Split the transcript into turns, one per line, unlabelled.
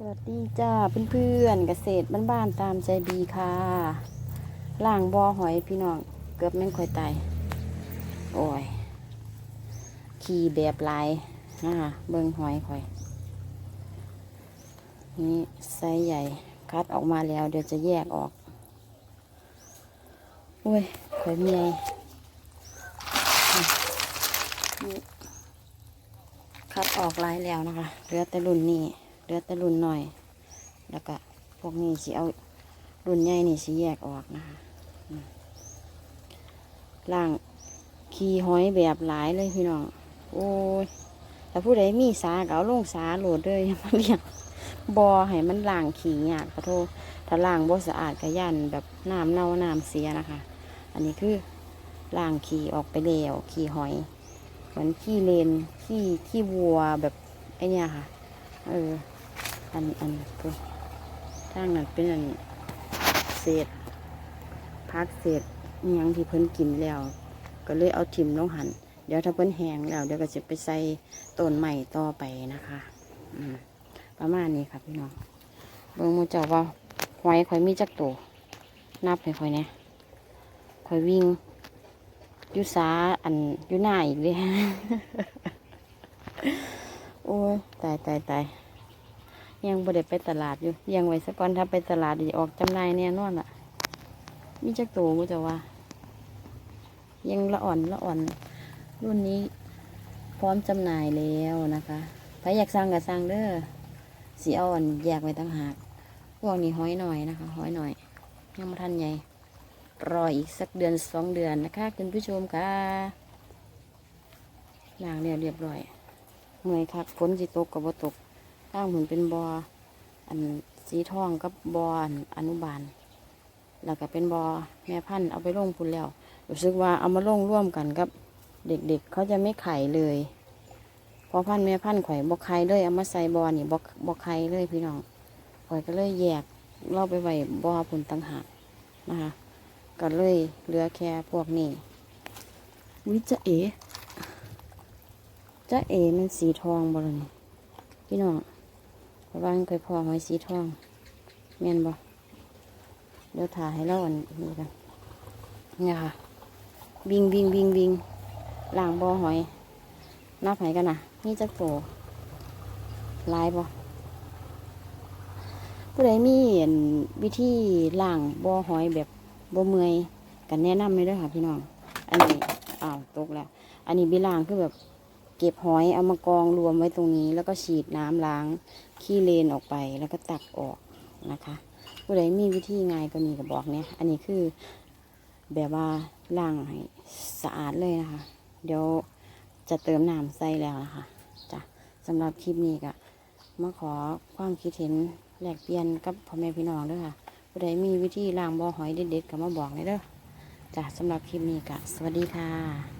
สวัสดีจ้าเพื่อนๆเกษตรบ้านๆตามใจดีค่ะล่างบอหอยพี่น้องเกือบแม่งค่อยตายโอ้ยขี่แบบลายอ่าเบิ่งหอยค่อย นี่ไซส์ใหญ่คัดออกมาแล้ว เดี๋ยวจะแยกออกโอ้ยข่อยเมียนี่คัดออกลายแล้วนะคะเหลือแต่รุ่นนี้ เหลือแต่รุ่นหน่อย แล้วก็พวกนี้สิเอารุ่นใหญ่นี่สิแยกออกนะคะล่างขี่หอยแบบหลายเลยพี่น้อง โอ้ยถ้าผู้ใดมีสาก็เอาลงสาโหลดเลยอย่ามาเลี้ยงบอให้มันล่างขี่ยากขอโทษถ้าล่างบ่สะอาดก็ยันแบบน้ำเน่าน้ำเสียนะคะ อันนี้คือล่างขี่ออกไปแล้วขี่หอย เหมือนขี้เลนขี้ขี้วัวแบบไอเนี้ยค่ะ เออ อันอันก็ทางนั้นเป็นอันเศษพักเศษยังที่เพิ่นกินแล้ว ก็เลยเอาทิมลงหันเดี๋ยวถ้าเพิ่นแห้งแล้วเดี๋ยวก็จะไปใส่ต้นใหม่ต่อไปนะคะอืมประมาณนี้ค่ะพี่น้องเบิ่งมูเจ้าว่าหอยข่อยมีจักตัวนับให้ข่อยเนี่ยข่อยวิ่งยุสาอันยุหน้าอีกเลยโอ้ยตายตายตาย ยังบ่ได้ไปตลาดอยู่ยังไว้สักก่อนถ้าไปตลาดดีออกจำหน่ายแน่นอนล่ะ มีจักตัวมูจะว่า ยังละอ่อนละอ่อน รุ่นนี้ พร้อมจำหน่ายแล้วนะคะใครอยากสั่งก็สั่งเด้อสีอ่อนแยกไว้ตั้งหากพวกนี้ห้อยหน่อยนะคะห้อยหน่อย ยังไม่ทันใหญ่รออีกสักเดือนสองเดือนนะคะคุณผู้ชมค่ะล้างแล้วเรียบร้อยเมื่อยคักฝนสิตกกับบ่ตก ข้างหุ่นเป็นบออันสีทองกับบออันอนุบาล แล้วก็เป็นบอแม่พันธุ์เอาไปลงพุ่นแล้ว รู้สึกว่าเอามาลงร่วมกันกับเด็กๆเขาจะไม่ไข่เลยพอพันธุ์แม่พันธุ์ข่อยบอไข่เลยเอามาใส่บอนี่บอบอไข่เลยพี่น้องข่อยก็เลยแยกเราไปไว้บอผลต่างหากนะคะก็เลยเหลือแค่พวกนี้วิจะเอจะเอมันสีทองบอลนี่พี่น้อง ว่ามันเคยพอหอยสีทองเมียนบ่เดี๋ยวถ่ายให้เราอันนี้กันเนี่ยค่ะบิงบิงบิงบิงล่างบ่อหอยนับไหกันนะนี่จักโตลายบ่ผู้ใดมีวิธีล่างบ่อหอยแบบบ่เมื่อยกันแนะนำเลยด้วยค่ะพี่น้อง อันนี้อ้าวตกแล้ว อันนี้บิล่างคือแบบ เก็บหอยเอามากองรวมไว้ตรงนี้ แล้วก็ฉีดน้ำล้างขี้เลนออกไปแล้วก็ตักออกนะคะผู้ใดมีวิธีง่ายก็มีก็บอกเนี่ยอันนี้คือแบบว่าล้างให้สะอาดเลยนะคะ เดี๋ยวจะเติมน้ำใส่แล้วนะคะจ้ะสำหรับคลิปนี้ก็มาขอความคิดเห็นแลกเปลี่ยนกับพ่อแม่พี่น้องด้วยค่ะผู้ใดมีวิธีล้างบ่อหอยเด็ดๆก็มาบอกเลยเด้อจ้ะสำหรับคลิปนี้ก็สวัสดีค่ะ